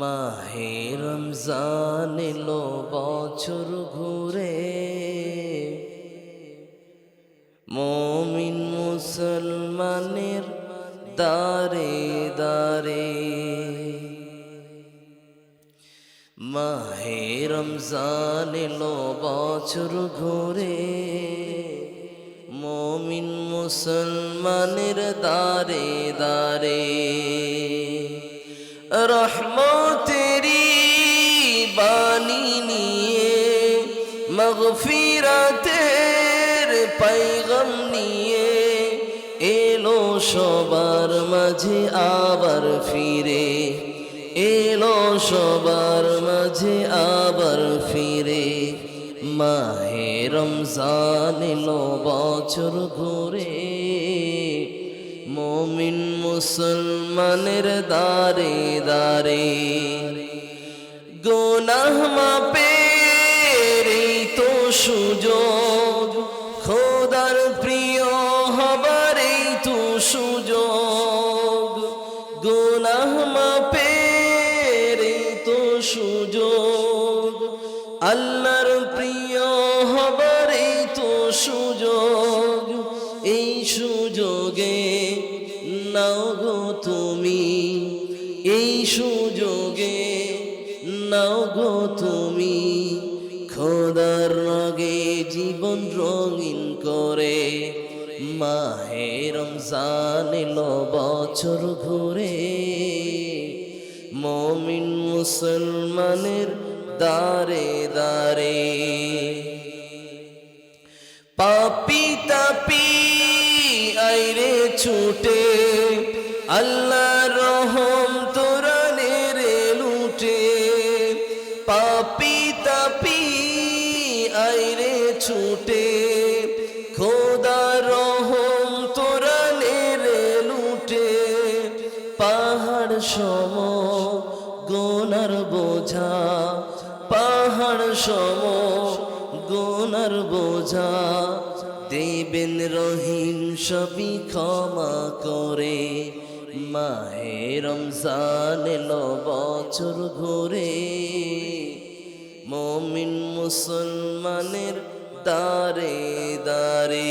মাহে রমজান এলো বছর ঘুরে। মমিন মুসলমানের দারে দারে মাহে রমজান এলো বছর ঘুরে। মমিন মুসলমানের দারে দারে রহমতেরি বাণী নিয়ে, মগফিরাতের পাইগম নিয়ে এলো সবার মাঝে আবার ফিরে, এলো সবার মাঝে আবার ফিরে। মাহে রমজান এলো বছর ঘুরে মমিন মুসলমানের দারে দারে। গোনাহ মাপের তো সুযোগ। খোদার প্রিয় হবার তো সুযোগ। গোনাহ মাপের তো সুযোগ। আল্লাহর নাও গো তুমি, এই সুযোগে নাও গো তুমি। খোদার রগে জীবন রঙিন করে, মাহে রমজান এলো বছর ঘুরে। মমিন মুসলমানের দারে দারে পাপি তাপি আইরে ছুটে? আল্লাহ রহম তোরা রে লুটে। পাপি তাপি আইরে ছুটে। খোদা রহম তোরা রে লুটে। পাহাড় সম গোনার বোঝা, পাহাড় সম গোনার বোঝা, দেবেন রহিম সবই ক্ষমা করে। মাহে রমজান এলো বছর ঘুরে, মমিন মুসলমানের দারে দারে